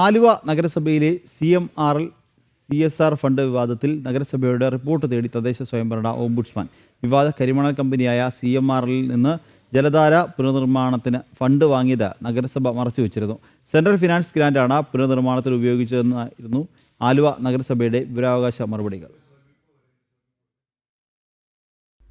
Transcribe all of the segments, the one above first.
ആലുവ നഗരസഭയിലെ C M R L C S R fund വിവാദത്തിൽ നഗരസഭയുടെ റിപ്പോർട്ട് തേടി തദ്ദേശ സ്വയംഭരണ ഓംബുഡ്സ്മാൻ. വിവാദ കരിമണൽ കമ്പനിയായ സി എം ആർ എല്ലിൽ നിന്ന് ജലധാര പുനർനിർമ്മാണത്തിന് ഫണ്ട് വാങ്ങിയത് നഗരസഭ മറച്ചുവെച്ചിരുന്നു. സെൻട്രൽ ഫിനാൻസ് ഗ്രാൻഡാണ് പുനർനിർമ്മാണത്തിൽ ഉപയോഗിച്ചതെന്നായിരുന്നു ആലുവ നഗരസഭയുടെ വിവരാവകാശ മറുപടികൾ.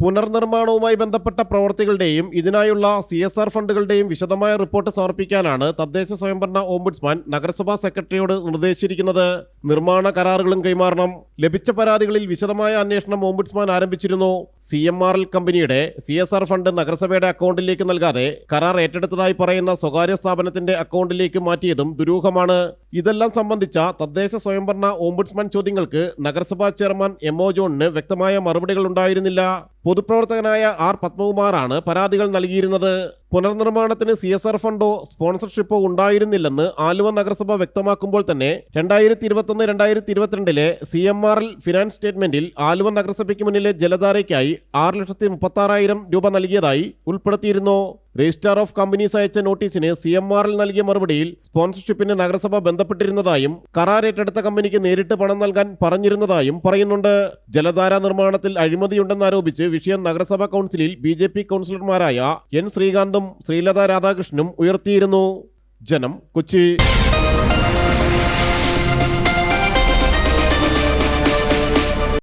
പുനർനിർമ്മാണവുമായി ബന്ധപ്പെട്ട പ്രവർത്തികളുടെയും ഇതിനായുള്ള സി എസ് ആർ ഫണ്ടുകളുടെയും വിശദമായ റിപ്പോർട്ട് സമർപ്പിക്കാനാണ് തദ്ദേശ സ്വയംഭരണ ഓംബുഡ്സ്മാൻ നഗരസഭാ സെക്രട്ടറിയോട് നിർദ്ദേശിച്ചിരിക്കുന്നത്. നിർമ്മാണ കരാറുകളും കൈമാറണം. ലഭിച്ച പരാതികളിൽ വിശദമായ അന്വേഷണം ഓംബുഡ്സ്മാൻ ആരംഭിച്ചിരുന്നു. സി എം ആർ എൽ കമ്പനിയുടെ സി എസ് ആർ ഫണ്ട് നഗരസഭയുടെ അക്കൗണ്ടിലേക്ക് നൽകാതെ കരാർ ഏറ്റെടുത്തതായി പറയുന്ന സ്വകാര്യ സ്ഥാപനത്തിന്റെ അക്കൗണ്ടിലേക്ക് മാറ്റിയതും ദുരൂഹമാണ്. ഇതെല്ലാം സംബന്ധിച്ച തദ്ദേശ സ്വയംഭരണ ഓംബുഡ്സ്മാൻ ചോദ്യങ്ങൾക്ക് നഗരസഭാ ചെയർമാൻ എം ഒ ജോണിന് വ്യക്തമായ മറുപടികൾ ഉണ്ടായിരുന്നില്ല പൊതുപ്രവർത്തകനായ ആർ പത്മകുമാറാണ് പരാതികൾ നൽകിയിരുന്നത്. പുനർനിർമ്മാണത്തിന് സി എസ് ആർ ഫണ്ടോ സ്പോൺസർഷിപ്പോ ഉണ്ടായിരുന്നില്ലെന്ന് ആലുവ നഗരസഭ വ്യക്തമാക്കുമ്പോൾ തന്നെ രണ്ടായിരത്തി ഇരുപത്തൊന്ന് രണ്ടായിരത്തി ഇരുപത്തിരണ്ടിലെ C M R L finance സ്റ്റേറ്റ്മെന്റിൽ Aluva നഗരസഭയ്ക്ക് മുന്നിലെ ജലധാരയ്ക്കായി ആറ് ലക്ഷത്തി മുപ്പത്തി ആറായിരം രൂപ നൽകിയതായി ഉൾപ്പെടുത്തിയിരുന്നു. രജിസ്ട്രാർ ഓഫ് കമ്പനീസ് അയച്ച നോട്ടീസിന് സി എം ആർ എൽ നൽകിയ മറുപടിയിൽ സ്പോൺസർഷിപ്പിന് നഗരസഭ ബന്ധപ്പെട്ടിരുന്നതായും കരാർ ഏറ്റെടുത്ത കമ്പനിക്ക് നേരിട്ട് പണം നൽകാൻ പറഞ്ഞിരുന്നതായും പറയുന്നുണ്ട്. ജലധാര നിർമ്മാണത്തിൽ അഴിമതിയുണ്ടെന്നാരോപിച്ച് വിഷയം നഗരസഭാ കൗൺസിലിൽ ബി കൗൺസിലർമാരായ എൻ ശ്രീകാന്തും ശ്രീലത രാധാകൃഷ്ണനും ഉയർത്തിയിരുന്നു ജനം കൊച്ചി.